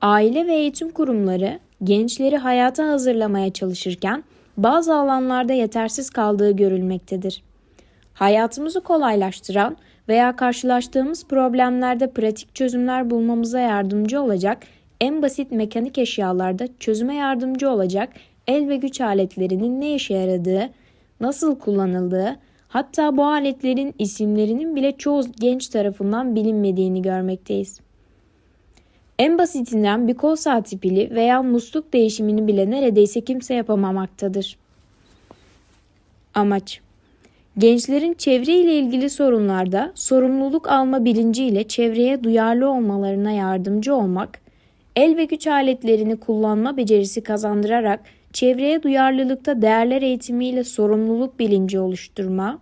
Aile ve eğitim kurumları gençleri hayata hazırlamaya çalışırken bazı alanlarda yetersiz kaldığı görülmektedir. Hayatımızı kolaylaştıran veya karşılaştığımız problemlerde pratik çözümler bulmamıza yardımcı olacak en basit mekanik eşyalarda çözüme yardımcı olacak el ve güç aletlerinin ne işe yaradığı, nasıl kullanıldığı, hatta bu aletlerin isimlerinin bile çoğu genç tarafından bilinmediğini görmekteyiz. En basitinden bir kol saati pili veya musluk değişimini bile neredeyse kimse yapamamaktadır. Amaç Gençlerin çevre ile ilgili sorunlarda sorumluluk alma bilinciyle çevreye duyarlı olmalarına yardımcı olmak, el ve güç aletlerini kullanma becerisi kazandırarak çevreye duyarlılıkta değerler eğitimiyle sorumluluk bilinci oluşturma,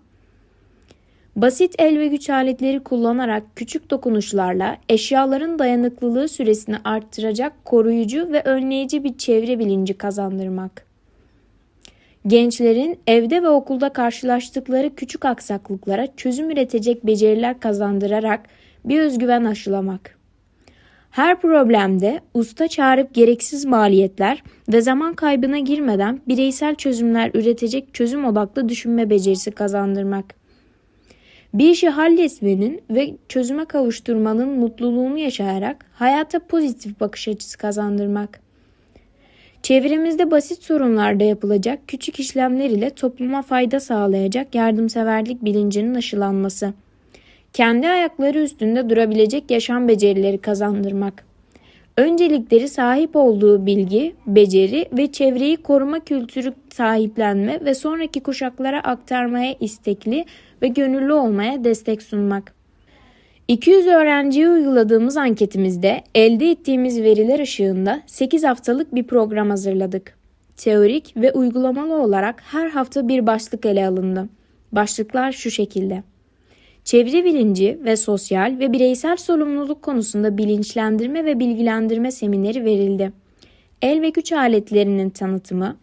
basit el ve güç aletleri kullanarak küçük dokunuşlarla eşyaların dayanıklılığı süresini arttıracak koruyucu ve önleyici bir çevre bilinci kazandırmak. Gençlerin evde ve okulda karşılaştıkları küçük aksaklıklara çözüm üretecek beceriler kazandırarak bir özgüven aşılamak. Her problemde usta çağırıp gereksiz maliyetler ve zaman kaybına girmeden bireysel çözümler üretecek çözüm odaklı düşünme becerisi kazandırmak. Bir işi halletmenin ve çözüme kavuşturmanın mutluluğunu yaşayarak hayata pozitif bakış açısı kazandırmak. Çevremizde basit sorunlarda yapılacak küçük işlemler ile topluma fayda sağlayacak yardımseverlik bilincinin aşılanması. Kendi ayakları üstünde durabilecek yaşam becerileri kazandırmak. Öncelikleri sahip olduğu bilgi, beceri ve çevreyi koruma kültürü sahiplenme ve sonraki kuşaklara aktarmaya istekli ve gönüllü olmaya destek sunmak. 200 öğrenciye uyguladığımız anketimizde elde ettiğimiz veriler ışığında 8 haftalık bir program hazırladık. Teorik ve uygulamalı olarak her hafta bir başlık ele alındı. Başlıklar şu şekilde. Çevre bilinci ve sosyal ve bireysel sorumluluk konusunda bilinçlendirme ve bilgilendirme semineri verildi. El ve güç aletlerinin tanıtımı,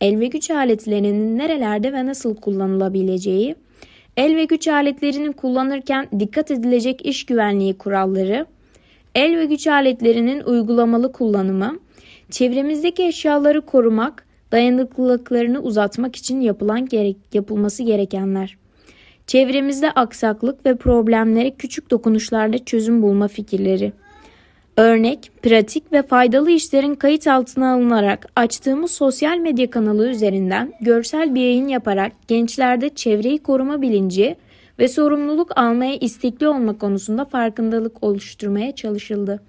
el ve güç aletlerinin nerelerde ve nasıl kullanılabileceği, el ve güç aletlerini kullanırken dikkat edilecek iş güvenliği kuralları, el ve güç aletlerinin uygulamalı kullanımı, çevremizdeki eşyaları korumak, dayanıklılıklarını uzatmak için yapılan gerek, yapılması gerekenler. Çevremizde aksaklık ve problemlere küçük dokunuşlarla çözüm bulma fikirleri. Örnek, pratik ve faydalı işlerin kayıt altına alınarak açtığımız sosyal medya kanalı üzerinden görsel bir yayın yaparak gençlerde çevreyi koruma bilinci ve sorumluluk almaya istekli olma konusunda farkındalık oluşturmaya çalışıldı.